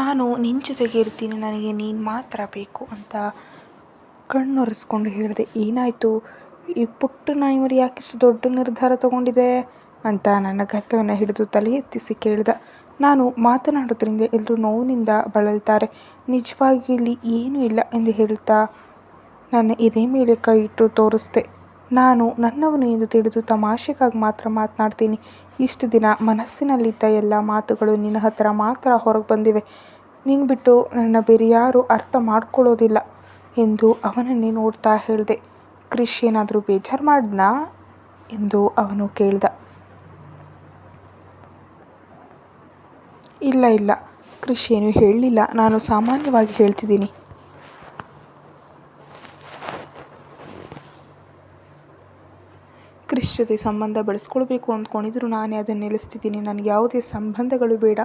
ನಾನು ನಿನ್ನ ಜೊತೆಗೆ ಇರ್ತೀನಿ, ನನಗೆ ನೀನು ಮಾತ್ರ ಬೇಕು ಅಂತ ಕಣ್ಣೊರೆಸ್ಕೊಂಡು ಹೇಳಿದೆ, ಏನಾಯಿತು? ಈ ಪುಟ್ಟ ನಾಯಿ ಮರಿ ಯಾಕಿಷ್ಟು ದೊಡ್ಡ ನಿರ್ಧಾರ ತಗೊಂಡಿದೆ ಅಂತ ನನ್ನ ಗತವನ್ನು ಹಿಡಿದು ತಲೆ ಎತ್ತಿಸಿ ಕೇಳಿದ. ನಾನು ಮಾತನಾಡೋದ್ರಿಂದ ಎಲ್ಲರೂ ನೋವಿನಿಂದ ಬಳಲ್ತಾರೆ. ನಿಜವಾಗಿ ಇಲ್ಲಿ ಏನೂ ಇಲ್ಲ ಎಂದು ಹೇಳ್ತಾ ನನ್ನ ಎದೆ ಮೇಲೆ ಕೈ ಇಟ್ಟು ತೋರಿಸ್ದೆ. ನಾನು ನನ್ನವನು ಎಂದು ತಿಳಿದು ತಮಾಷೆಗಾಗಿ ಮಾತ್ರ ಮಾತನಾಡ್ತೀನಿ. ಇಷ್ಟು ದಿನ ಮನಸ್ಸಿನಲ್ಲಿದ್ದ ಎಲ್ಲ ಮಾತುಗಳು ನಿನ್ನ ಹತ್ರ ಮಾತ್ರ ಹೊರಗೆ ಬಂದಿವೆ. ನೀನು ಬಿಟ್ಟು ನನ್ನ ಬೇರೆ ಯಾರೂ ಅರ್ಥ ಮಾಡ್ಕೊಳ್ಳೋದಿಲ್ಲ ಎಂದು ಅವನನ್ನೇ ನೋಡ್ತಾ ಹೇಳಿದೆ. ಕ್ರಿಶ್ ಏನಾದರೂ ಬೇಜಾರು ಮಾಡ್ದ ಎಂದು ಅವನು ಕೇಳ್ದ. ಇಲ್ಲ ಇಲ್ಲ. ಕೃಷಿ ಏನೂ ಹೇಳಲಿಲ್ಲ. ನಾನು ಸಾಮಾನ್ಯವಾಗಿ ಹೇಳ್ತಿದ್ದೀನಿ. ಕ್ರಿಶ್ ಜೊತೆ ಸಂಬಂಧ ಬೆಳೆಸ್ಕೊಳ್ಬೇಕು ಅಂದ್ಕೊಂಡಿದ್ರು, ನಾನೇ ಅದನ್ನು ನಿಲ್ಲಿಸ್ತಿದ್ದೀನಿ, ನನಗೆ ಯಾವುದೇ ಸಂಬಂಧಗಳು ಬೇಡ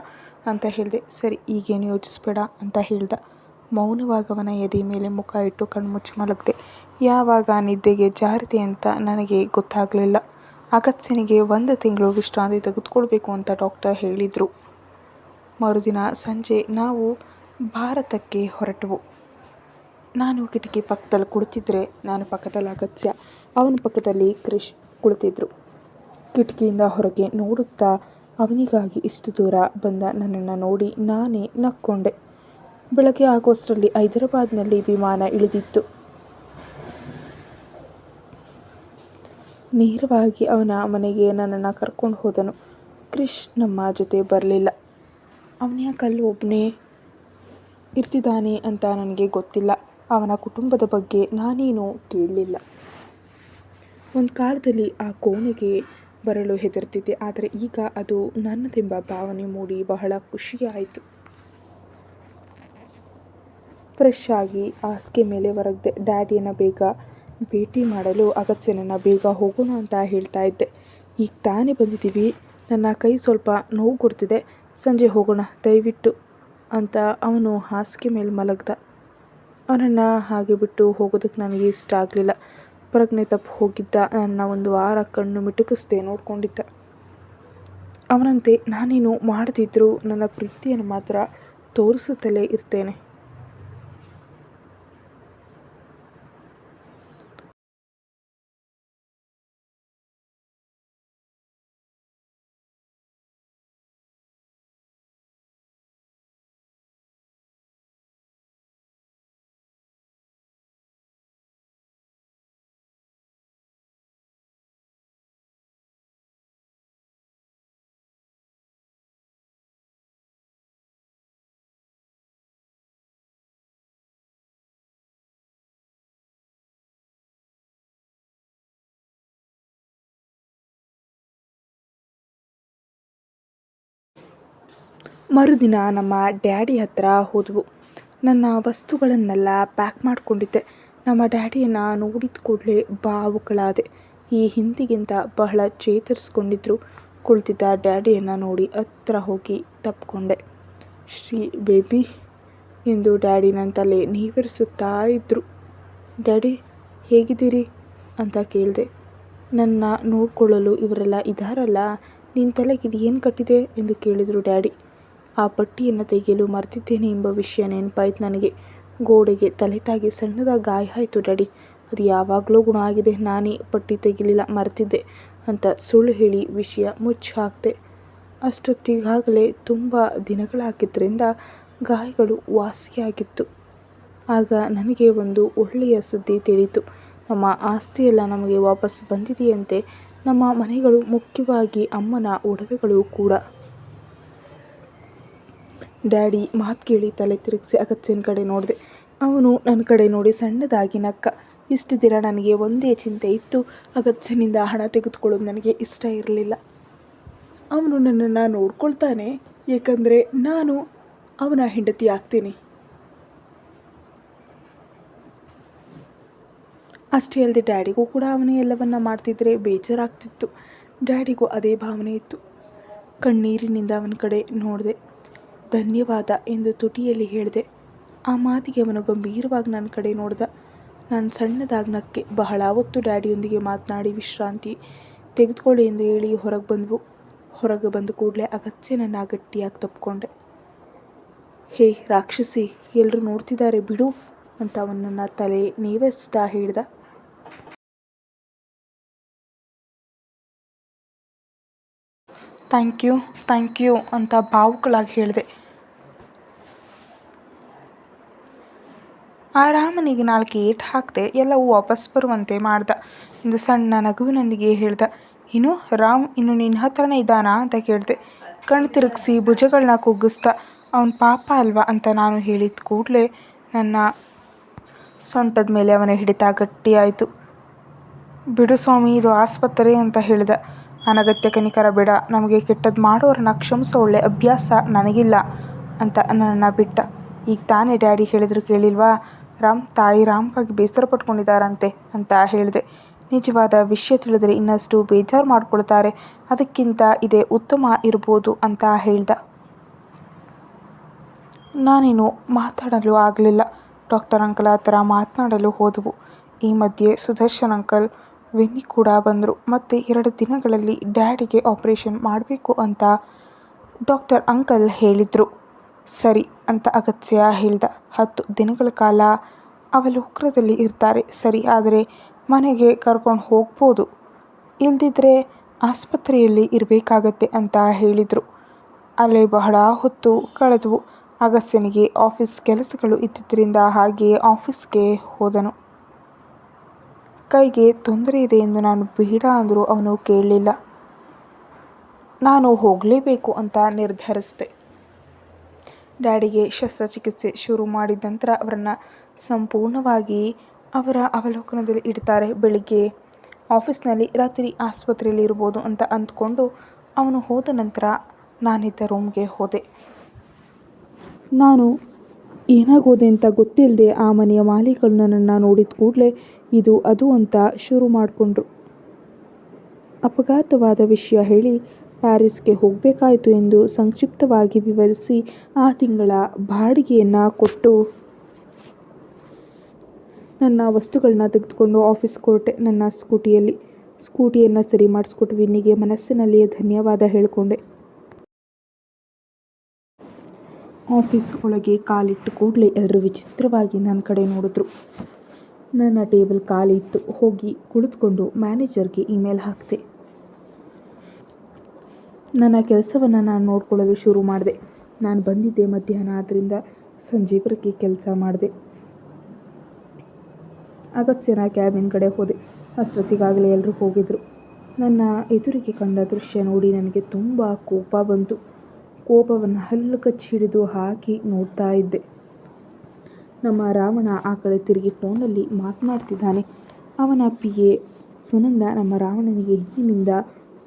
ಅಂತ ಹೇಳಿದೆ. ಸರಿ, ಈಗೇನು ಯೋಚಿಸ್ಬೇಡ ಅಂತ ಹೇಳ್ದ. ಮೌನವಾಗವನ ಎದೆ ಮೇಲೆ ಮುಖ ಇಟ್ಟು ಕಣ್ಮುಚ್ಚಿ ಮಲಗಿದೆ. ಯಾವಾಗ ನಿದ್ದೆಗೆ ಜಾರಿದೆ ಅಂತ ನನಗೆ ಗೊತ್ತಾಗಲಿಲ್ಲ. ಅಗತ್ಯನಿಗೆ ಒಂದು ತಿಂಗಳು ವಿಶ್ರಾಂತಿ ತೆಗೆದುಕೊಳ್ಬೇಕು ಅಂತ ಡಾಕ್ಟರ್ ಹೇಳಿದರು. ಮರುದಿನ ಸಂಜೆ ನಾವು ಭಾರತಕ್ಕೆ ಹೊರಟವು. ನಾನು ಕಿಟಕಿ ಪಕ್ಕದಲ್ಲಿ ಕುಳಿತಿದ್ರೆ, ನಾನು ಪಕ್ಕದಲ್ಲಿ ಅಗತ್ಯ. ಅವನ ಪಕ್ಕದಲ್ಲಿ ಕ್ರಿಶ್ ಕುಳಿತಿದ್ರು. ಕಿಟಕಿಯಿಂದ ಹೊರಗೆ ನೋಡುತ್ತಾ ಅವನಿಗಾಗಿ ಇಷ್ಟು ದೂರ ಬಂದ ನನ್ನನ್ನು ನೋಡಿ ನಾನೇ ನಕ್ಕೊಂಡೆ. ಬೆಳಗ್ಗೆ ಆಗೋಷ್ಟರಲ್ಲಿ ಹೈದರಾಬಾದ್ನಲ್ಲಿ ವಿಮಾನ ಇಳಿದಿತ್ತು. ನೇರವಾಗಿ ಅವನ ಮನೆಗೆ ನನ್ನನ್ನು ಕರ್ಕೊಂಡು ಹೋದನು. ಕ್ರಿಶ್ ನಮ್ಮ ಜೊತೆ ಬರಲಿಲ್ಲ. ಅವನ್ಯಾಕಲ್ಲಿ ಒಬ್ಬನೇ ಇರ್ತಿದ್ದಾನೆ ಅಂತ ನನಗೆ ಗೊತ್ತಿಲ್ಲ. ಅವನ ಕುಟುಂಬದ ಬಗ್ಗೆ ನಾನೇನು ಕೇಳಲಿಲ್ಲ. ಒಂದು ಕಾಲದಲ್ಲಿ ಆ ಕೋಣೆಗೆ ಬರಲು ಹೆದರ್ತಿದ್ದೆ. ಆದರೆ ಈಗ ಅದು ನನ್ನದೆಂಬ ಭಾವನೆ ಮೂಡಿ ಬಹಳ ಖುಷಿಯಾಯಿತು. ಫ್ರೆಶ್ ಆಗಿ ಹಾಸಿಗೆ ಮೇಲೆ ಹೊರಗಿದೆ ಡ್ಯಾಡಿಯನ್ನು ಬೇಗ ಭೇಟಿ ಮಾಡಲು ಅಗತ್ಯನನ್ನು ಬೇಗ ಹೋಗೋಣ ಅಂತ ಹೇಳ್ತಾ ಇದ್ದೆ. ಈಗ ತಾನೇ ಬಂದಿದ್ದೀವಿ. ನನ್ನ ಕೈ ಸ್ವಲ್ಪ ನೋವು ಕೊಡ್ತಿದೆ. ಸಂಜೆ ಹೋಗೋಣ, ದಯವಿಟ್ಟು, ಅಂತ ಅವನು ಹಾಸಿಗೆ ಮೇಲೆ ಮಲಗ್ದ. ಅವನನ್ನು ಹಾಗೆ ಬಿಟ್ಟು ಹೋಗೋದಕ್ಕೆ ನನಗೆ ಇಷ್ಟ ಆಗಲಿಲ್ಲ. ಪ್ರಜ್ಞೆ ತಪ್ಪು ಹೋಗಿದ್ದ ನನ್ನ ಒಂದು ವಾರ ಕಣ್ಣು ಮಿಟುಕಿಸ್ದೆ ನೋಡ್ಕೊಂಡಿದ್ದ. ಅವನಂತೆ ನಾನೇನು ಮಾಡದಿದ್ದರೂ ನನ್ನ ಪ್ರೀತಿಯನ್ನು ಮಾತ್ರ ತೋರಿಸುತ್ತಲೇ ಇರ್ತೇನೆ. ಮರುದಿನ ನಮ್ಮ ಡ್ಯಾಡಿ ಹತ್ರ ಹೋದವು. ನನ್ನ ವಸ್ತುಗಳನ್ನೆಲ್ಲ ಪ್ಯಾಕ್ ಮಾಡಿಕೊಂಡಿದ್ದೆ. ನಮ್ಮ ಡ್ಯಾಡಿಯನ್ನು ನೋಡಿದ ಕೂಡಲೇ ಭಾವುಕಳಾದೆ ಈ ಹಿಂದಿಗಿಂತ ಬಹಳ ಚೇತರಿಸ್ಕೊಂಡಿದ್ರು. ಕುಳಿತಿದ್ದ ಡ್ಯಾಡಿಯನ್ನು ನೋಡಿ ಹತ್ರ ಹೋಗಿ ತಪ್ಪಿಕೊಂಡೆ ಶ್ರೀ ಬೇಬಿ, ಎಂದು ಡ್ಯಾಡಿ ನನ್ನ ತಲೆ ನೀವಿರಿಸುತ್ತಾ ಇದ್ದರು ಡ್ಯಾಡಿ, ಹೇಗಿದ್ದೀರಿ? ಅಂತ ಕೇಳಿದೆ. ನನ್ನ ನೋಡಿಕೊಳ್ಳಲು ಇವರೆಲ್ಲ ಇದ್ದಾರಲ್ಲ ನಿನ್ನ ತಲೆಗೆ ಇದು ಏನು ಕಟ್ಟಿದೆ? ಎಂದು ಕೇಳಿದರು ಡ್ಯಾಡಿ. ಆ ಪಟ್ಟಿಯನ್ನು ತೆಗೆಯಲು ಮರೆತಿದ್ದೇನೆ ಎಂಬ ವಿಷಯ ನೆನಪಾಯ್ತು ನನಗೆ. ಗೋಡೆಗೆ ತಲೆ ತಾಗಿ ಸಣ್ಣದಾಗಿ ಗಾಯ ಆಯಿತು ಡ್ಯಾಡಿ ಅದು ಯಾವಾಗಲೂ ಗುಣ ಆಗಿದೆ. ನಾನೇ ಪಟ್ಟಿ ತೆಗಿಲಿಲ್ಲ ಮರೆತಿದ್ದೆ ಅಂತ ಸುಳ್ಳು ಹೇಳಿ ವಿಷಯ ಮುಚ್ಚಿ ಹಾಕಿದೆ ಅಷ್ಟೊತ್ತಿಗಾಗಲೇ ತುಂಬ ದಿನಗಳಾಗಿದ್ದರಿಂದ ಗಾಯಗಳು ವಾಸಿಯಾಗಿತ್ತು ಆಗ ನನಗೆ ಒಂದು ಒಳ್ಳೆಯ ಸುದ್ದಿ ತಿಳಿಯಿತು. ನಮ್ಮ ಆಸ್ತಿಯೆಲ್ಲ ನಮಗೆ ವಾಪಸ್ ಬಂದಿದೆಯಂತೆ. ನಮ್ಮ ಮನೆಗಳು ಮುಖ್ಯವಾಗಿ ಅಮ್ಮನ ಒಡವೆಗಳು ಕೂಡ. ಡ್ಯಾಡಿ ಮಾತು ಕೇಳಿ ತಲೆ ತಿರುಗಿಸಿ ಅಗತ್ಯನ ಕಡೆ ನೋಡಿದೆ. ಅವನು ನನ್ನ ಕಡೆ ನೋಡಿ ಸಣ್ಣದಾಗಿ ನಕ್ಕ. ಇಷ್ಟು ದಿನ ನನಗೆ ಒಂದೇ ಚಿಂತೆ ಇತ್ತು. ಅಗತ್ಯನಿಂದ ಹಣ ತೆಗೆದುಕೊಳ್ಳೋದು ನನಗೆ ಇಷ್ಟ ಇರಲಿಲ್ಲ. ಅವನು ನನ್ನನ್ನು ನೋಡ್ಕೊಳ್ತಾನೆ. ಏಕೆಂದರೆ ನಾನು ಅವನ ಹೆಂಡತಿ ಆಗ್ತೀನಿ. ಅಷ್ಟೇ ಅಲ್ಲದೆ ಡ್ಯಾಡಿಗೂ ಕೂಡ ಅವನೇ ಎಲ್ಲವನ್ನ ಮಾಡ್ತಿದ್ರೆ ಬೇಜಾರಾಗ್ತಿತ್ತು. ಡ್ಯಾಡಿಗೂ ಅದೇ ಭಾವನೆ ಇತ್ತು. ಕಣ್ಣೀರಿನಿಂದ ಅವನ ಕಡೆ ನೋಡಿದೆ. ಧನ್ಯವಾದ ಎಂದು ತುಟಿಯಲ್ಲಿ ಹೇಳಿದೆ. ಆ ಮಾತಿಗೆ ಅವನು ಗಂಭೀರವಾಗಿ ನನ್ನ ಕಡೆ ನೋಡಿದ. ನಾನು ಸಣ್ಣದಾಗ್ನಕ್ಕೆ ಬಹಳ ಹೊತ್ತು ಡ್ಯಾಡಿಯೊಂದಿಗೆ ಮಾತನಾಡಿ ವಿಶ್ರಾಂತಿ ತೆಗೆದುಕೊಳ್ಳಿ ಎಂದು ಹೇಳಿ ಹೊರಗೆ ಬಂದವು. ಹೊರಗೆ ಬಂದ ಕೂಡಲೇ ಅಗತ್ಯ ನನ್ನ ಗಟ್ಟಿಯಾಗಿ ತಪ್ಪಿಕೊಂಡೆ. ಹೇ ರಾಕ್ಷಸಿ ಎಲ್ಲರೂ ನೋಡ್ತಿದ್ದಾರೆ ಬಿಡು ಅಂತ ಅವನನ್ನು ತಲೆ ನೀವೆಸ್ತಾ ಹೇಳ್ದ. ಥ್ಯಾಂಕ್ ಯು ಥ್ಯಾಂಕ್ ಯು ಅಂತ ಭಾವುಕಳಾಗಿ ಹೇಳಿದೆ. ಆ ರಾಮನಿಗೆ ನಾಲ್ಕು ಏಟು ಹಾಕದೆ ಎಲ್ಲವೂ ವಾಪಸ್ ಬರುವಂತೆ ಮಾಡ್ದ. ಎಂದು ಸಣ್ಣ ನಗುವಿನೊಂದಿಗೆ ಹೇಳ್ದ, ಇನ್ನು ರಾಮ್ ಇನ್ನು ನಿನ್ನ ಹತ್ರನೇ ಇದ್ದಾನಾ? ಅಂತ ಕೇಳಿದೆ. ಕಣ್ಣು ತಿರುಗಿಸಿ ಭುಜಗಳನ್ನ ಕುಗ್ಗಿಸ್ದ, ಅವನ ಪಾಪ ಅಲ್ವಾ? ಅಂತ ನಾನು ಹೇಳಿದ ಕೂಡಲೇ ನನ್ನ ಸೊಂಟದ ಮೇಲೆ ಅವನ ಹಿಡಿತ ಗಟ್ಟಿಯಾಯಿತು. ಬಿಡು ಸ್ವಾಮಿ, ಇದು ಆಸ್ಪತ್ರೆ, ಅಂತ ಹೇಳಿದ. ಅನಗತ್ಯ ಕನಿಕರ, ಬೇಡ. ನಮಗೆ ಕೆಟ್ಟದ್ದು ಮಾಡೋರನ್ನ ಕ್ಷಮಿಸೋ ಒಳ್ಳೆ ಅಭ್ಯಾಸ ನನಗಿಲ್ಲ, ಅಂತ ನನ್ನ ಬಿಟ್ಟ. ಈಗ ತಾನೇ ಡ್ಯಾಡಿ ಹೇಳಿದ್ರು ಕೇಳಿಲ್ವಾ? ರಾಮ್, ತಾಯಿ ರಾಮ್ಗಾಗಿ ಬೇಸರ ಪಟ್ಕೊಂಡಿದ್ದಾರಂತೆ ಅಂತ ಹೇಳಿದೆ. ನಿಜವಾದ ವಿಷಯ ತಿಳಿದರೆ ಇನ್ನಷ್ಟು ಬೇಜಾರು ಮಾಡಿಕೊಳ್ತಾರೆ. ಅದಕ್ಕಿಂತ ಇದೇ ಉತ್ತಮ ಇರ್ಬೋದು ಅಂತ ಹೇಳ್ದ. ನಾನೇನು ಮಾತಾಡಲು ಆಗಲಿಲ್ಲ. ಡಾಕ್ಟರ್ ಅಂಕಲ್ ಹತ್ರ ಮಾತನಾಡಲು ಹೋದವು. ಈ ಮಧ್ಯೆ ಸುದರ್ಶನ್ ಅಂಕಲ್, ವೆನ್ನಿ ಕೂಡ ಬಂದರು. ಮತ್ತು ಎರಡು ದಿನಗಳಲ್ಲಿ ಡ್ಯಾಡಿಗೆ ಆಪರೇಷನ್ ಮಾಡಬೇಕು ಅಂತ ಡಾಕ್ಟರ್ ಅಂಕಲ್ ಹೇಳಿದರು. ಸರಿ ಅಂತ ಅಗತ್ಯ ಹೇಳ್ದ. ಹತ್ತು ದಿನಗಳ ಕಾಲ ಅವಲೋಕನದಲ್ಲಿ ಇರ್ತಾರೆ. ಸರಿ, ಆದರೆ ಮನೆಗೆ ಕರ್ಕೊಂಡು ಹೋಗ್ಬೋದು. ಇಲ್ದಿದ್ರೆ ಆಸ್ಪತ್ರೆಯಲ್ಲಿ ಇರಬೇಕಾಗತ್ತೆ ಅಂತ ಹೇಳಿದರು. ಅಲ್ಲಿ ಬಹಳ ಹೊತ್ತು ಕಳೆದವು. ಅಗಸ್ತ್ಯನಿಗೆ ಆಫೀಸ್ ಕೆಲಸಗಳು ಇದ್ದಿದ್ದರಿಂದ ಹಾಗೆಯೇ ಆಫೀಸ್ಗೆ ಹೋದನು. ಕೈಗೆ ತೊಂದರೆ ಇದೆ ಎಂದು ನಾನು ಬೇಡ ಅಂದರೂ ಅವನು ಕೇಳಲಿಲ್ಲ. ನಾನು ಹೋಗಲೇಬೇಕು ಅಂತ ನಿರ್ಧರಿಸಿದೆ. ಡ್ಯಾಡಿಗೆ ಶಸ್ತ್ರಚಿಕಿತ್ಸೆ ಶುರು ಮಾಡಿದ ನಂತರ ಅವರನ್ನು ಸಂಪೂರ್ಣವಾಗಿ ಅವರ ಅವಲೋಕನದಲ್ಲಿ ಇಡ್ತಾರೆ ಬೆಳಿಗ್ಗೆ. ಆಫೀಸ್ನಲ್ಲಿ ರಾತ್ರಿ ಆಸ್ಪತ್ರೆಯಲ್ಲಿ ಇರ್ಬೋದು ಅಂತ ಅಂದ್ಕೊಂಡು ಅವನು ಹೋದ ನಂತರ ನಾನಿದ್ದ ರೂಮ್ಗೆ ಹೋದೆ. ನಾನು ಏನಾಗೋದೆ ಅಂತ ಗೊತ್ತಿಲ್ಲದೆ ಆ ಮನೆಯ ಮಾಲೀಕರು ನನ್ನನ್ನು ನೋಡಿದ ಕೂಡಲೇ ಇದು ಅದು ಅಂತ ಶುರು ಮಾಡಿಕೊಂಡ್ರು. ಅಪಘಾತವಾದ ವಿಷಯ ಹೇಳಿ ಪ್ಯಾರಿಸ್ಗೆ ಹೋಗಬೇಕಾಯಿತು ಎಂದು ಸಂಕ್ಷಿಪ್ತವಾಗಿ ವಿವರಿಸಿ ಆ ತಿಂಗಳ ಬಾಡಿಗೆಯನ್ನು ಕೊಟ್ಟು ನನ್ನ ವಸ್ತುಗಳನ್ನ ತೆಗೆದುಕೊಂಡು ಆಫೀಸ್ ಹೊರಟೆ ನನ್ನ ಸ್ಕೂಟಿಯಲ್ಲಿ. ಸ್ಕೂಟಿಯನ್ನು ಸರಿ ಮಾಡಿಸ್ಕೊಟ್ಟು ವಿನ್ನಿಗೆ ಮನಸ್ಸಿನಲ್ಲಿಯೇ ಧನ್ಯವಾದ ಹೇಳಿಕೊಂಡೆ. ಆಫೀಸ್ ಒಳಗೆ ಕಾಲಿಟ್ಟು ಕೂಡಲೇ ಎಲ್ಲರೂ ವಿಚಿತ್ರವಾಗಿ ನನ್ನ ಕಡೆ ನೋಡಿದ್ರು. ನನ್ನ ಟೇಬಲ್ ಖಾಲಿ ಇತ್ತು. ಹೋಗಿ ಕುಳಿತುಕೊಂಡು ಮ್ಯಾನೇಜರ್ಗೆ ಇಮೇಲ್ ಹಾಕಿದೆ. ನನ್ನ ಕೆಲಸವನ್ನು ನಾನು ನೋಡ್ಕೊಳ್ಳಲು ಶುರು ಮಾಡಿದೆ. ನಾನು ಬಂದಿದ್ದೆ ಮಧ್ಯಾಹ್ನ ಆದ್ದರಿಂದ ಸಂಜೆವರೆಗೆ ಕೆಲಸ ಮಾಡಿದೆ. ಅಗತ್ಯನ ಕ್ಯಾಬಿನ್ ಕಡೆ ಹೋದೆ. ಅಷ್ಟೊತ್ತಿಗಾಗಲೇ ಎಲ್ಲರೂ ಹೋಗಿದ್ದರು ನನ್ನ ಎದುರಿಗೆ ಕಂಡ ದೃಶ್ಯ ನೋಡಿ ನನಗೆ ತುಂಬ ಕೋಪ ಬಂತು. ಕೋಪವನ್ನು ಹಲ್ಲು ಕಚ್ಚಿ ಹಿಡಿದು ಹಾಕಿ ನೋಡ್ತಾ ಇದ್ದೆ. ನಮ್ಮ ರಾವಣ ಆ ಕಡೆ ತಿರುಗಿ ಫೋನಲ್ಲಿ ಮಾತನಾಡ್ತಿದ್ದಾನೆ. ಅವನ ಪಿ ಎ ಸುನಂದ ನಮ್ಮ ರಾವಣನಿಗೆ ಹಿಂದಿನಿಂದ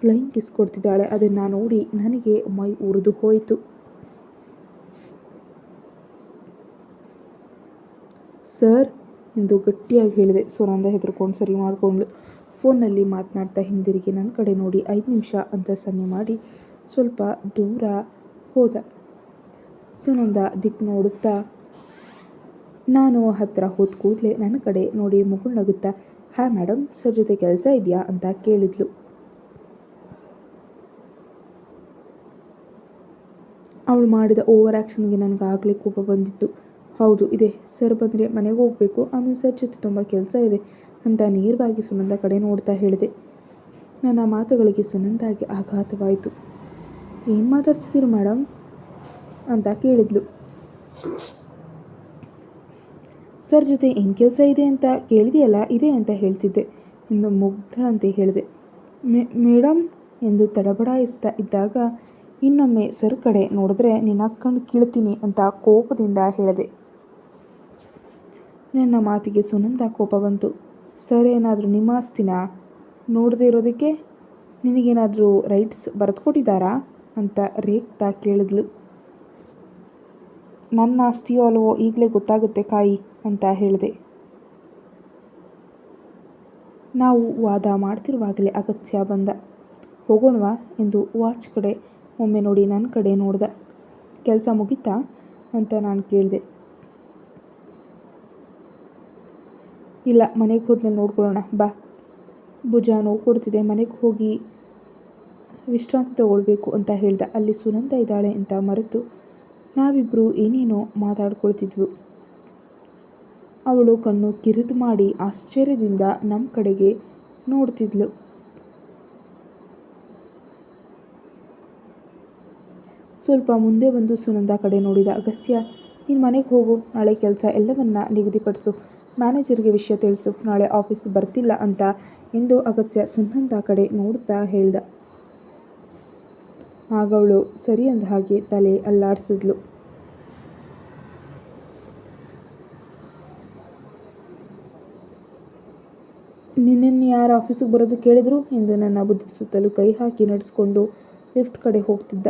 ಫ್ಲೈಯಿಂಗ್ ಕಿಸ್ ಕೊಡ್ತಿದ್ದಾಳೆ. ಅದನ್ನು ನೋಡಿ ನನಗೆ ಮೈ ಉರಿದು ಹೋಯಿತು. ಸರ್, ಎಂದು ಗಟ್ಟಿಯಾಗಿ ಹೇಳಿದೆ. ಸುನಂದ ಹೆದರ್ಕೊಂಡು ಸರಿ ಮಾಡಿಕೊಂಡ್ಳು. ಫೋನಲ್ಲಿ ಮಾತನಾಡ್ತಾ ಹಿಂದಿರುಗಿ ನನ್ನ ಕಡೆ ನೋಡಿ ಐದು ನಿಮಿಷ ಅಂತ ಸನ್ನೆ ಮಾಡಿ ಸ್ವಲ್ಪ ದೂರ ಹೋದ. ಸುನಂದ ದಿಕ್ಕು ನೋಡುತ್ತಾ, ನಾನು ಹತ್ತಿರ ಹೋದ ಕೂಡಲೇ ನನ್ನ ಕಡೆ ನೋಡಿ ಮುಗುಳ್ನಗುತ್ತಾ. ಹಾಯ್ ಮೇಡಮ್ ಸರ್ ಜೊತೆ ಕೆಲಸ ಇದೆಯಾ? ಅಂತ ಕೇಳಿದ್ಲು. ಅವಳು ಮಾಡಿದ ಓವರ್ ಆ್ಯಕ್ಷನ್ಗೆ ನನಗಾಗಲೇ ಕೋಪ ಬಂದಿತ್ತು. ಹೌದು, ಇದೆ. ಸರ್ ಬಂದರೆ ಮನೆಗೆ ಹೋಗಬೇಕು. ಆಮೇಲೆ ಸರ್ ಜೊತೆ ತುಂಬ ಕೆಲಸ ಇದೆ ಅಂತ ನೇರವಾಗಿ ಸುನಂದ ಕಡೆ ನೋಡ್ತಾ ಹೇಳಿದೆ. ನನ್ನ ಮಾತುಗಳಿಗೆ ಸುನಂದಾಗಿ ಆಘಾತವಾಯಿತು. ಏನು ಮಾತಾಡ್ತಿದ್ದೀರಿ ಮೇಡಮ್ ಅಂತ ಕೇಳಿದ್ಲು. ಸರ್ ಜೊತೆ ಏನು ಕೆಲಸ ಇದೆ ಅಂತ ಕೇಳಿದೆಯಲ್ಲ, ಇದೆ ಅಂತ ಹೇಳ್ತಿದ್ದೆ. ಎಂದು ಮುಗ್ಧಳಂತೆ ಹೇಳಿದೆ. ಮೇಡಮ್ ಎಂದು ತಡಬಡಾಯಿಸ್ತಾ ಇದ್ದಾಗ ಇನ್ನೊಮ್ಮೆ ಸರ್ ಕಡೆ ನೋಡಿದ್ರೆ ನಿನ್ನ ಕಣ್ಣು ಕೀಳ್ತೀನಿ ಅಂತ ಕೋಪದಿಂದ ಹೇಳಿದೆ. ನನ್ನ ಮಾತಿಗೆ ಸುನಂದ ಕೋಪ ಬಂತು. ಸರ್, ಏನಾದರೂ ನಿಮ್ಮ ಆಸ್ತಿನ ನೋಡದೇ ಇರೋದಕ್ಕೆ ನಿನಗೇನಾದರೂ ರೈಟ್ಸ್ ಬರೆದುಕೊಟ್ಟಿದ್ದಾರಾ ಅಂತ ರೇಗ್ತಾ ಕೇಳಿದ್ಲು. ನನ್ನ ಆಸ್ತಿಯೋ ಅಲ್ವೋ ಈಗಲೇ ಗೊತ್ತಾಗುತ್ತೆ ಕಾಯಿ ಅಂತ ಹೇಳಿದೆ. ನಾವು ವಾದ ಮಾಡ್ತಿರುವಾಗಲೇ ಅಗತ್ಯ ಬಂದ. ಹೋಗೋಣವಾ ಎಂದು ವಾಚ್ ಕಡೆ ಒಮ್ಮೆ ನೋಡಿ ನನ್ನ ಕಡೆ ನೋಡ್ದ. ಕೆಲಸ ಮುಗೀತಾ ಅಂತ ನಾನು ಕೇಳಿದೆ. ಇಲ್ಲ, ಮನೆಗೆ ಹೋದ್ಮೇಲೆ ನೋಡ್ಕೊಳ್ಳೋಣ, ಬಾ. ಭುಜ ನೋವು ಕೊಡ್ತಿದೆ, ಮನೆಗೆ ಹೋಗಿ ವಿಶ್ರಾಂತಿ ತಗೊಳ್ಬೇಕು ಅಂತ ಹೇಳ್ದ. ಅಲ್ಲಿ ಸುನಂದ ಇದ್ದಾಳೆ ಅಂತ ಮರೆತು ನಾವಿಬ್ಬರು ಏನೇನೋ ಮಾತಾಡ್ಕೊಳ್ತಿದ್ವು. ಅವಳು ಕಣ್ಣು ಕಿರಿದು ಮಾಡಿ ಆಶ್ಚರ್ಯದಿಂದ ನಮ್ಮ ಕಡೆಗೆ ನೋಡ್ತಿದ್ಲು. ಸ್ವಲ್ಪ ಮುಂದೆ ಬಂದು ಸುನಂದ ಕಡೆ ನೋಡಿದ, ಅಗಸ್ತ್ಯ, ನೀನು ಮನೆಗೆ ಹೋಗು, ನಾಳೆ ಕೆಲಸ ಎಲ್ಲವನ್ನ ನಿಗದಿಪಡಿಸು, ಮ್ಯಾನೇಜರ್ಗೆ ವಿಷಯ ತಿಳಿಸು, ನಾಳೆ ಆಫೀಸ್ ಬರ್ತಿಲ್ಲ ಅಂತ ಎಂದು ಅಗತ್ಯ ಸುನಂದ ಕಡೆ ನೋಡ್ತಾ ಹೇಳ್ದ. ಆಗ ಅವಳು ಸರಿ ಅಂದ ಹಾಗೆ ತಲೆ ಅಲ್ಲಾಡಿಸಿದ್ಲು. ನಿನ್ನನ್ನು ಯಾರು ಆಫೀಸಿಗೆ ಬರೋದು ಕೇಳಿದ್ರು? ಎಂದು ನನ್ನ ಬುದ್ಧಿ ಸುತ್ತಲೂ ಕೈ ಹಾಕಿ ನಡೆಸ್ಕೊಂಡು ಲಿಫ್ಟ್ ಕಡೆ ಹೋಗ್ತಿದ್ದ.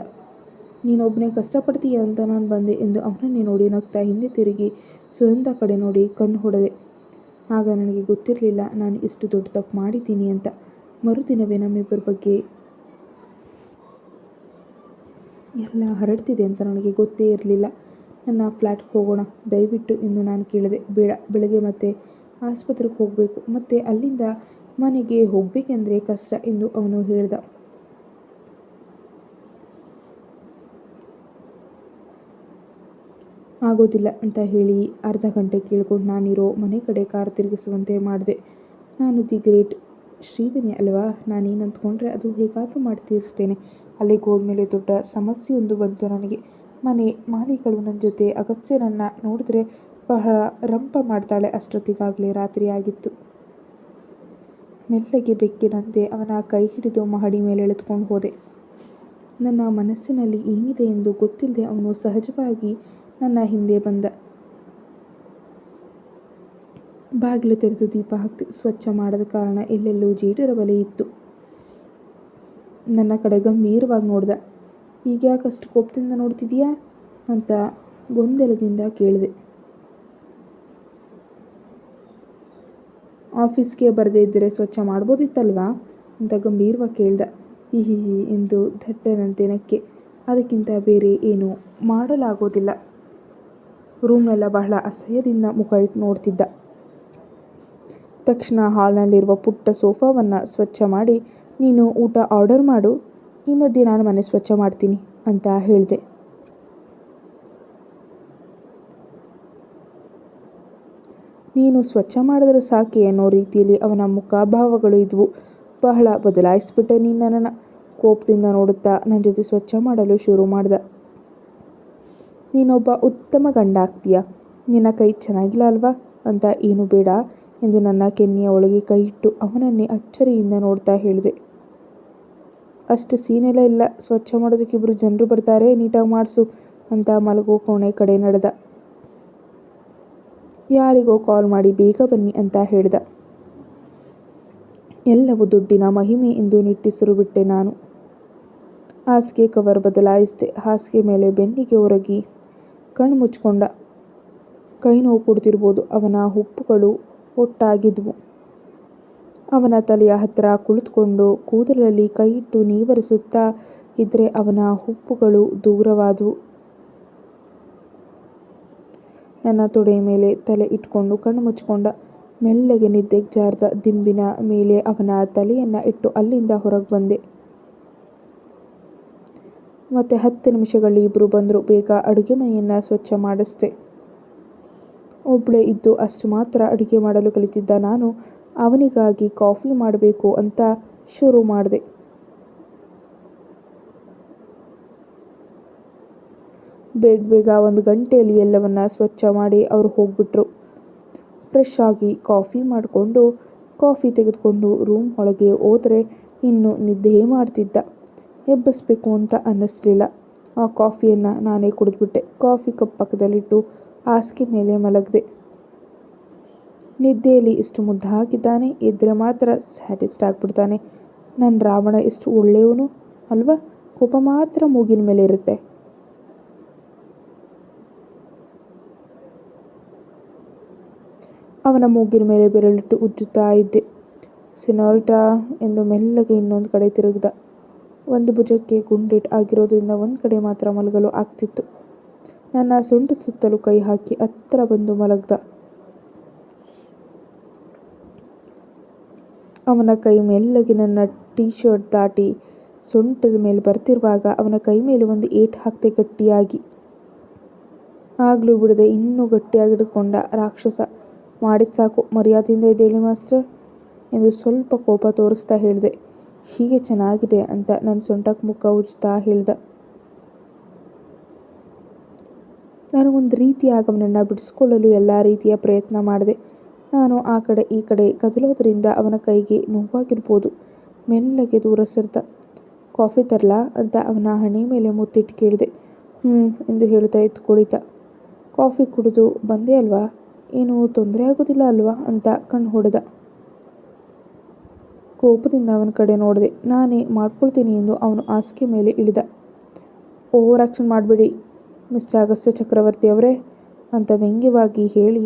ನೀನೊಬ್ಬನೇ ಕಷ್ಟಪಡ್ತೀಯ ಅಂತ ನಾನು ಬಂದೆ ಎಂದು ಅವನನ್ನೇ ನೋಡಿ ನಗ್ತಾ ಹಿಂದೆ ತಿರುಗಿ ಸುಗಂಧ ಕಡೆ ನೋಡಿ ಕಣ್ಣು ಹೊಡೆದೆ. ಆಗ ನನಗೆ ಗೊತ್ತಿರಲಿಲ್ಲ, ನಾನು ಇಷ್ಟು ದೊಡ್ಡ ತಪ್ಪು ಮಾಡಿದ್ದೀನಿ ಅಂತ. ಮರುದಿನವೇ ನಮ್ಮಿಬ್ಬರ ಬಗ್ಗೆ ಎಲ್ಲ ಹರಡ್ತಿದೆ ಅಂತ ನನಗೆ ಗೊತ್ತೇ ಇರಲಿಲ್ಲ. ನನ್ನ ಫ್ಲ್ಯಾಟ್ಗೆ ಹೋಗೋಣ, ದಯವಿಟ್ಟು ಎಂದು ನಾನು ಕೇಳಿದೆ. ಬೇಡ, ಬೆಳಗ್ಗೆ ಮತ್ತೆ ಆಸ್ಪತ್ರೆಗೆ ಹೋಗಬೇಕು. ಮತ್ತು ಅಲ್ಲಿಂದ ಮನೆಗೆ ಹೋಗಬೇಕೆಂದರೆ ಕಷ್ಟ ಎಂದು ಅವನು ಹೇಳ್ದ. ಆಗೋದಿಲ್ಲ ಅಂತ ಹೇಳಿ ಅರ್ಧ ಗಂಟೆ ಕೇಳ್ಕೊಂಡು ನಾನಿರೋ ಮನೆ ಕಡೆ ಕಾರ್ ತಿರುಗಿಸುವಂತೆ ಮಾಡಿದೆ. ನಾನು ದಿ ಗ್ರೇಟ್ ಶ್ರೀಧನಿ ಅಲ್ವಾ? ನಾನೇನು ಅಂದ್ಕೊಂಡ್ರೆ ಅದು ಹೇಗಾದರೂ ಮಾಡಿ ತೀರಿಸ್ತೇನೆ. ಅಲ್ಲಿಗೆ ಹೋದ್ಮೇಲೆ ದೊಡ್ಡ ಸಮಸ್ಯೆಯೊಂದು ಬಂತು ನನಗೆ. ಮನೆ ಮಾಲೀಕಳು ನನ್ನ ಜೊತೆ ಅಗತ್ಯನನ್ನು ನೋಡಿದ್ರೆ ಬಹಳ ರಂಪ ಮಾಡ್ತಾಳೆ ಅಷ್ಟೊತ್ತಿಗಾಗಲೇ ರಾತ್ರಿ ಆಗಿತ್ತು. ಮೆಲ್ಲಗೆ ಬೆಕ್ಕಿನಂತೆ ಅವನ ಕೈ ಹಿಡಿದು ಮಹಡಿ ಮೇಲೆ ಎಳೆದುಕೊಂಡು ಹೋದೆ. ನನ್ನ ಮನಸ್ಸಿನಲ್ಲಿ ಏನಿದೆ ಎಂದು ಗೊತ್ತಿಲ್ಲದೆ ಅವನು ಸಹಜವಾಗಿ ನನ್ನ ಹಿಂದೆ ಬಂದ. ಬಾಗಿಲು ತೆರೆದು ದೀಪ ಹಾಕ್ತಿ, ಸ್ವಚ್ಛ ಮಾಡದ ಕಾರಣ ಎಲ್ಲೆಲ್ಲೂ ಜೇಡರ ಬಲೆ ಇತ್ತು. ನನ್ನ ಕಡೆ ಗಂಭೀರವಾಗಿ ನೋಡ್ದ, ಈಗ ಯಾಕಷ್ಟು ಕೋಪದಿಂದ ನೋಡ್ತಿದೀಯಾ ಅಂತ ಗೊಂದಲದಿಂದ ಕೇಳಿದೆ. ಆಫೀಸ್ಗೆ ಬರದೇ ಇದ್ದರೆ ಸ್ವಚ್ಛ ಮಾಡ್ಬೋದಿತ್ತಲ್ವಾ ಅಂತ ಗಂಭೀರವಾಗಿ ಕೇಳ್ದ. ಹಿಹಿ ಎಂದು ದಟ್ಟನಂತೆ ನಕ್ಕೆ, ಅದಕ್ಕಿಂತ ಬೇರೆ ಏನೂ ಮಾಡಲಾಗೋದಿಲ್ಲ. ರೂಮ್ನೆಲ್ಲ ಬಹಳ ಅಸಹ್ಯದಿಂದ ಮುಖ ಇಟ್ಟು ನೋಡ್ತಿದ್ದ. ತಕ್ಷಣ ಹಾಲ್ನಲ್ಲಿರುವ ಪುಟ್ಟ ಸೋಫಾವನ್ನು ಸ್ವಚ್ಛ ಮಾಡಿ, ನೀನು ಊಟ ಆರ್ಡರ್ ಮಾಡು, ಈ ಮಧ್ಯೆ ನಾನು ಮನೆ ಸ್ವಚ್ಛ ಮಾಡ್ತೀನಿ, ಅಂತ ಹೇಳಿದೆ. ನೀನು ಸ್ವಚ್ಛ ಮಾಡಿದ್ರೆ ಸಾಕೆ ಅನ್ನೋ ರೀತಿಯಲ್ಲಿ ಅವನ ಮುಖಭಾವಗಳು ಇದ್ವು. ಬಹಳ ಬದಲಾಯಿಸ್ಬಿಟ್ಟೆ ನೀನು ನನ್ನನ್ನು. ಕೋಪದಿಂದ ನೋಡುತ್ತಾ ನನ್ನ ಜೊತೆ ಸ್ವಚ್ಛ ಮಾಡಲು ಶುರು ಮಾಡ್ದ. ನೀನೊಬ್ಬ ಉತ್ತಮ ಗಂಡ ಆಗ್ತೀಯ ನಿನ್ನ ಕೈ ಚೆನ್ನಾಗಿಲ್ಲ ಅಲ್ವಾ? ಅಂತ ಏನು ಬೇಡ ಎಂದು ನನ್ನ ಕೆನ್ನೆಯ ಒಳಗೆ ಕೈ ಇಟ್ಟು ಅವನನ್ನೇ ಅಚ್ಚರಿಯಿಂದ ನೋಡ್ತಾ ಹೇಳಿದೆ. ಅಷ್ಟು ಸೀನೆಲ್ಲ ಇಲ್ಲ. ಸ್ವಚ್ಛ ಮಾಡೋದಕ್ಕೆ ಇಬ್ಬರು ಜನರು ಬರ್ತಾರೆ. ನೀಟಾಗಿ ಮಾಡಿಸು ಅಂತ ಮಲಗೋ ಕೋಣೆ ಕಡೆ ನಡೆದ. ಯಾರಿಗೋ ಕಾಲ್ ಮಾಡಿ ಬೇಗ ಬನ್ನಿ ಅಂತ ಹೇಳ್ದ. ಎಲ್ಲವೂ ದುಡ್ಡಿನ ಮಹಿಮೆ ಎಂದು ನಿಟ್ಟಿಸಿರು ಬಿಟ್ಟೆ ನಾನು. ಹಾಸಿಗೆ ಕವರ್ ಬದಲಾಯಿಸಿದೆ. ಹಾಸಿಗೆ ಮೇಲೆ ಬೆನ್ನಿಗೆ ಒರಗಿ ಕಣ್ಣು ಮುಚ್ಕೊಂಡ ಕೈ ನೋವು ಕೊಡ್ತಿರ್ಬೋದು ಅವನ ಹುಪ್ಪುಗಳು ಒಟ್ಟಾಗಿದ್ವು. ಅವನ ತಲೆಯ ಹತ್ತಿರ ಕುಳಿತುಕೊಂಡು ಕೂದಲಲ್ಲಿ ಕೈಯಿಟ್ಟು ನೀವರಿಸುತ್ತಾ ಇದ್ರೆ ಅವನ ಹುಪ್ಪುಗಳು ದೂರವಾದವು. ನನ್ನ ತೊಡೆಯ ಮೇಲೆ ತಲೆ ಇಟ್ಕೊಂಡು ಕಣ್ಣು ಮುಚ್ಕೊಂಡ ಮೆಲ್ಲಗೆ ನಿದ್ದೆಗೆ ಜಾರ್ದ ದಿಂಬಿನ ಮೇಲೆ ಅವನ ತಲೆಯನ್ನು ಇಟ್ಟು ಅಲ್ಲಿಂದ ಹೊರಗೆ ಬಂದೆ. ಮತ್ತೆ ಹತ್ತು ನಿಮಿಷಗಳಲ್ಲಿ ಇಬ್ಬರು ಬಂದರು. ಬೇಗ ಅಡುಗೆ ಮನೆಯನ್ನು ಸ್ವಚ್ಛ ಮಾಡಿಸ್ದೆ. ಒಬ್ಬಳೇ ಇದ್ದು ಅಷ್ಟು ಮಾತ್ರ ಅಡುಗೆ ಮಾಡಲು ಕಲಿತಿದ್ದ ನಾನು. ಅವನಿಗಾಗಿ ಕಾಫಿ ಮಾಡಬೇಕು ಅಂತ ಶುರು ಮಾಡಿದೆ. ಬೇಗ ಬೇಗ ಒಂದು ಗಂಟೆಯಲ್ಲಿ ಎಲ್ಲವನ್ನ ಸ್ವಚ್ಛ ಮಾಡಿ ಅವರು ಹೋಗ್ಬಿಟ್ರು. ಫ್ರೆಶ್ ಆಗಿ ಕಾಫಿ ಮಾಡಿಕೊಂಡು ಕಾಫಿ ತೆಗೆದುಕೊಂಡು ರೂಮ್ ಒಳಗೆ ಹೋದರೆ ಇನ್ನು ನಿದ್ದೆ ಮಾಡ್ತಿದ್ದ. ಎಬ್ಬಿಸ್ಬೇಕು ಅಂತ ಅನ್ನಿಸ್ಲಿಲ್ಲ. ಆ ಕಾಫಿಯನ್ನು ನಾನೇ ಕುಡಿದ್ಬಿಟ್ಟೆ. ಕಾಫಿ ಕಪ್ ಪಕ್ಕದಲ್ಲಿಟ್ಟು ಹಾಸಿಗೆ ಮೇಲೆ ಮಲಗಿದೆ. ನಿದ್ದೆಯಲ್ಲಿ ಇಷ್ಟು ಮುದ್ದಾಗಿದ್ದಾನೆ ಇದ್ದರೆ ಮಾತ್ರ ಸ್ಯಾಟಿಸ್ಟ್ ಆಗಿಬಿಡ್ತಾನೆ. ನನ್ನ ರಾವಣ ಎಷ್ಟು ಒಳ್ಳೆಯವನು ಅಲ್ವಾ? ಕೋಪ ಮಾತ್ರ ಮೂಗಿನ ಮೇಲೆ ಇರುತ್ತೆ. ಅವನ ಮೂಗಿನ ಮೇಲೆ ಬೆರಳಿಟ್ಟು ಉಜ್ಜುತ್ತಾ ಇದ್ದೆ. ಸಿನೋರಿಟಾ ಎಂದು ಮೆಲ್ಲಗೆ ಇನ್ನೊಂದು ಕಡೆ ತಿರುಗಿದ. ಒಂದು ಭುಜಕ್ಕೆ ಗುಂಡೇಟ್ ಆಗಿರೋದ್ರಿಂದ ಒಂದು ಕಡೆ ಮಾತ್ರ ಮಲಗಲು ಆಗ್ತಿತ್ತು. ನನ್ನ ಸೊಂಟ ಸುತ್ತಲೂ ಕೈ ಹಾಕಿ ಹತ್ತಿರ ಬಂದು ಮಲಗ್ದ. ಅವನ ಕೈ ಮೆಲ್ಲಗೆ ನನ್ನ ಟೀ ಶರ್ಟ್ ದಾಟಿ ಸೊಂಟದ ಮೇಲೆ ಬರ್ತಿರುವಾಗ ಅವನ ಕೈ ಮೇಲೆ ಒಂದು ಏಟ್ ಹಾಕ್ತೆ ಗಟ್ಟಿಯಾಗಿ. ಆಗಲೂ ಬಿಡದೆ ಇನ್ನೂ ಗಟ್ಟಿಯಾಗಿ ಹಿಡ್ಕೊಂಡ ರಾಕ್ಷಸ, ಮಾಡಿದ ಸಾಕು, ಮರ್ಯಾದೆಯಿಂದ ಇದ್ದೇಳಿ ಮಾಸ್ಟರ್ ಎಂದು ಸ್ವಲ್ಪ ಕೋಪ ತೋರಿಸ್ತಾ ಹೇಳಿದೆ. ಹೀಗೆ ಚೆನ್ನಾಗಿದೆ ಅಂತ ನನ್ನ ಸೊಂಟಕ್ಕೆ ಮುಖ ಉಜ್ತಾ ಹೇಳ್ದ. ನಾನು ಒಂದು ರೀತಿಯಾಗಿ ಅವನನ್ನು ಬಿಡಿಸ್ಕೊಳ್ಳಲು ಎಲ್ಲ ರೀತಿಯ ಪ್ರಯತ್ನ ಮಾಡಿದೆ. ನಾನು ಆ ಕಡೆ ಈ ಕಡೆ ಕದಲೋದ್ರಿಂದ ಅವನ ಕೈಗೆ ನೋವಾಗಿರ್ಬೋದು. ಮೆಲ್ಲಗೆ ದೂರ ಸರ್ದ. ಕಾಫಿ ತರಲಾ ಅಂತ ಅವನ ಹಣೆ ಮೇಲೆ ಮುತ್ತಿಟ್ಟು ಕೇಳಿದೆ. ಹ್ಞೂ ಎಂದು ಹೇಳ್ತಾ ಇತ್ತು ಕುಳಿತ ಕಾಫಿ ಕುಡಿದು ಬಂದೆ ಅಲ್ವಾ? ಏನು ತೊಂದರೆ ಆಗೋದಿಲ್ಲ ಅಲ್ವಾ? ಅಂತ ಕಣ್ಣು ಹೊಡೆದ. ಕೋಪದಿಂದ ಅವನ ಕಡೆ ನೋಡಿದೆ. ನಾನೇ ಮಾಡ್ಕೊಳ್ತೀನಿ ಎಂದು ಅವನು ಹಾಸಿಗೆ ಮೇಲೆ ಇಳಿದ. ಓವರ್ ಆಕ್ಷನ್ ಮಾಡಬೇಡಿ, ಮಿಸ್ಟರ್ ಅಗಸ್ತ್ಯ ಚಕ್ರವರ್ತಿ ಅವರೇ ಅಂತ ವ್ಯಂಗ್ಯವಾಗಿ ಹೇಳಿ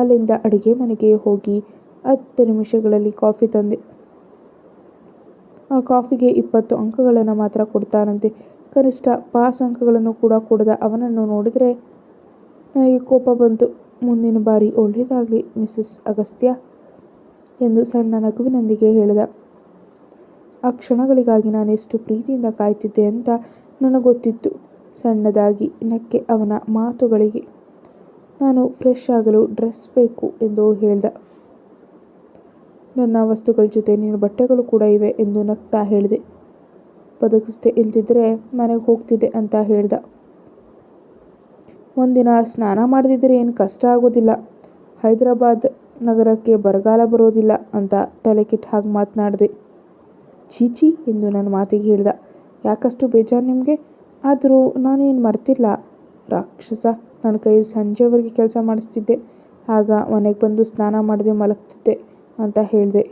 ಅಲ್ಲಿಂದ ಅಡುಗೆ ಮನೆಗೆ ಹೋಗಿ ಹತ್ತು ನಿಮಿಷಗಳಲ್ಲಿ ಕಾಫಿ ತಂದೆ. ಆ ಕಾಫಿಗೆ ಇಪ್ಪತ್ತು ಅಂಕಗಳನ್ನು ಮಾತ್ರ ಕೊಡ್ತಾನಂತೆ. ಕನಿಷ್ಠ ಪಾಸ್ ಅಂಕಗಳನ್ನು ಕೂಡ ಕೊಡದ ಅವನನ್ನು ನೋಡಿದರೆ ನನಗೆ ಕೋಪ ಬಂತು. ಮುಂದಿನ ಬಾರಿ ಒಳ್ಳೆಯದಾಗಲಿ, ಮಿಸ್ಸಸ್ ಅಗಸ್ತ್ಯ. ಎಂದು ಸಣ್ಣ ನಗುವಿನೊಂದಿಗೆ ಹೇಳಿದ. ಆ ಕ್ಷಣಗಳಿಗಾಗಿ ನಾನೆಷ್ಟು ಪ್ರೀತಿಯಿಂದ ಕಾಯ್ತಿದ್ದೆ ಅಂತ ನನಗೊತ್ತಿತ್ತು. ಸಣ್ಣದಾಗಿ ನಕ್ಕೆ ಅವನ ಮಾತುಗಳಿಗೆ ನಾನು ಫ್ರೆಶ್ ಆಗಲು ಡ್ರೆಸ್ ಬೇಕು ಎಂದು ಹೇಳ್ದ. ನನ್ನ ವಸ್ತುಗಳ ಜೊತೆ ನೀನು ಬಟ್ಟೆಗಳು ಕೂಡ ಇವೆ ಎಂದು ನಗ್ತಾ ಹೇಳಿದೆ. ಬದುಕಿಸ್ದೆ ಇಲ್ದಿದ್ರೆ ಮನೆಗೆ ಹೋಗ್ತಿದ್ದೆ ಅಂತ ಹೇಳ್ದ. ಒಂದಿನ ಸ್ನಾನ ಮಾಡದಿದ್ದರೆ ಏನು ಕಷ್ಟ ಆಗೋದಿಲ್ಲ. ಹೈದರಾಬಾದ್ ನಗರಕ್ಕೆ ಬರಗಾಲ ಬರೋದಿಲ್ಲ ಅಂತ ತಲೆ ಕೆಟ್ಟ ಹಾಗೆ ಮಾತನಾಡಿದೆ. ಚೀಚಿ ಎಂದು ನನ್ನ ಮಾತಿಗೆ ಹೇಳ್ದ. ಯಾಕಷ್ಟು ಬೇಜಾರು ನಿಮಗೆ? ಆದರೂ ನಾನೇನು ಮರ್ತಿಲ್ಲ. ರಾಕ್ಷಸ, ನನ್ನ ಕೈ ಸಂಜೆವರೆಗೆ ಕೆಲಸ ಮಾಡಿಸ್ತಿದ್ದೆ. ಆಗ ಮನೆಗೆ ಬಂದು ಸ್ನಾನ ಮಾಡದೆ ಮಲಗ್ತಿದ್ದೆ ಅಂತ ಹೇಳಿದೆ.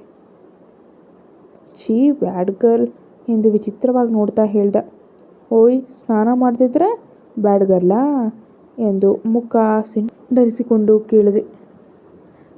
ಛೀ, ಬ್ಯಾಡ್ ಗರ್ಲ್ ಎಂದು ವಿಚಿತ್ರವಾಗಿ ನೋಡ್ತಾ ಹೇಳ್ದ. ಓಯ್, ಸ್ನಾನ ಮಾಡ್ತಿದ್ರೆ ಬ್ಯಾಡ್ ಗರ್ಲಾ? ಎಂದು ಮುಖ ಸಿಂಡರಿಸಿಕೊಂಡು ಕೇಳಿದೆ.